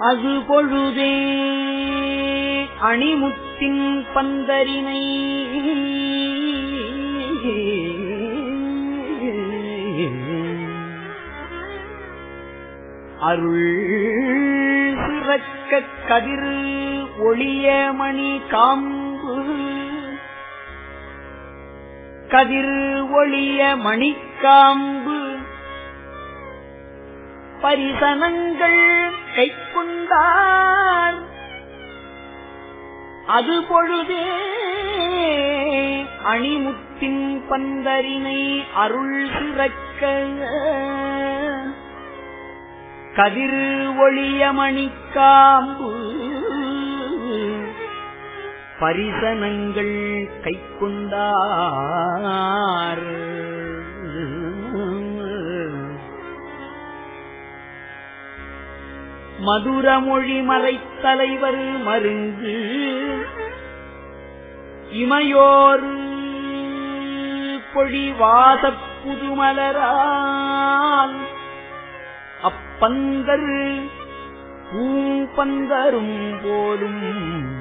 அது பொழுதே அணிமுத்தின் பந்தரினை அருள் சிறக்க கதிர் ஒளிய மணி காம்பு. கதிர் ஒளிய மணிக்காம்பு பரிசனங்கள் கை கொண்டார் அது பொழுதே அணிமுத்தின் பந்தரினை அருள் சிறக்க கதிர் ஒளியமணிக்காம்பு. பரிசனங்கள் கை கொண்டார் மதுரமொழி மறைத்தலைவர் மருங்கு. இமையோர் பொழிவாசப் புதுமலரால். அப்பந்தர் பூம்பந்தரும் போலும்